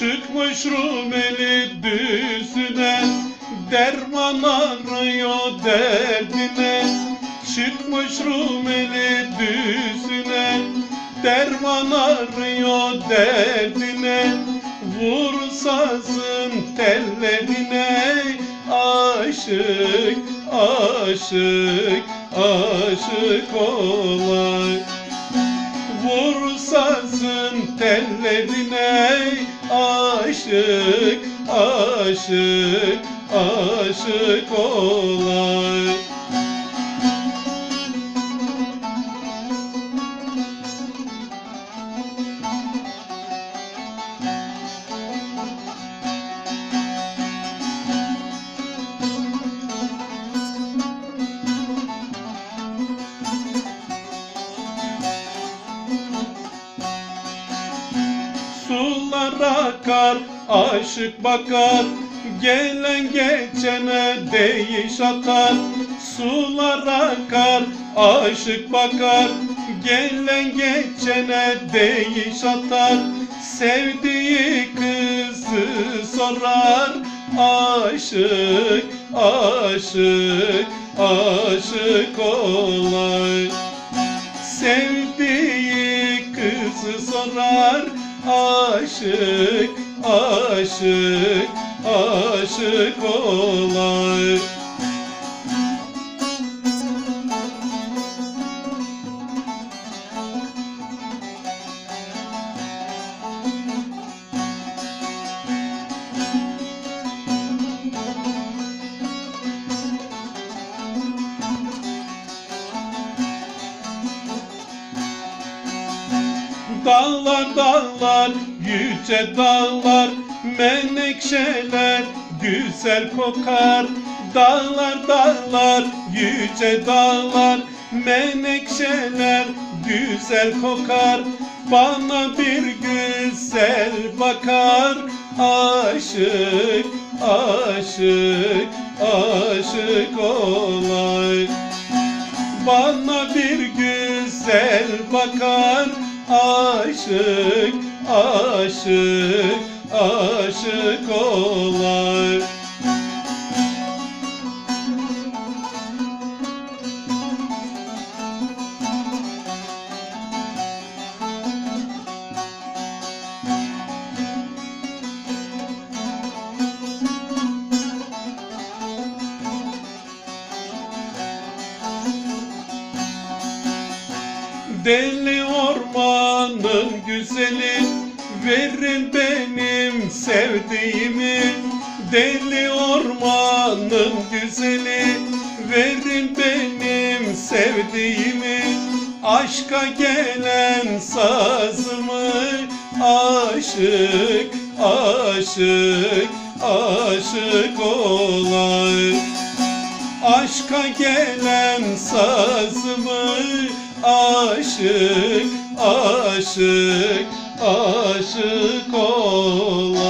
Çıkmış Rumeli düzüne Derman arıyor derdine. Çıkmış Rumeli düzüne Derman arıyor derdine. Vur sazın tellerine Aşık, aşık, aşık olay Vur tellerine aşık, aşık, aşık olay. Sular akar, aşık bakar. Gelen geçene değiş atar. Sular akar, aşık bakar. Gelen geçene değiş atar. Sevdiği kızı sorar. Aşık, aşık, aşık olay. Sevdiği kızı sorar Aşık, aşık, aşık olay Dağlar dağlar yüce dağlar menekşeler güzel kokar. Dağlar dağlar yüce dağlar menekşeler güzel kokar. Bana bir güzel bakar aşık aşık aşık olay. Bana bir güzel bakar aşık aşık aşık olay Deli ormanın güzeli Verin benim sevdiğimi. Deli ormanın güzeli Verin benim sevdiğimi. Aşka gelen sazımı Aşık, aşık, aşık olay. Aşka gelen sazımı aşık, aşık, aşık olay.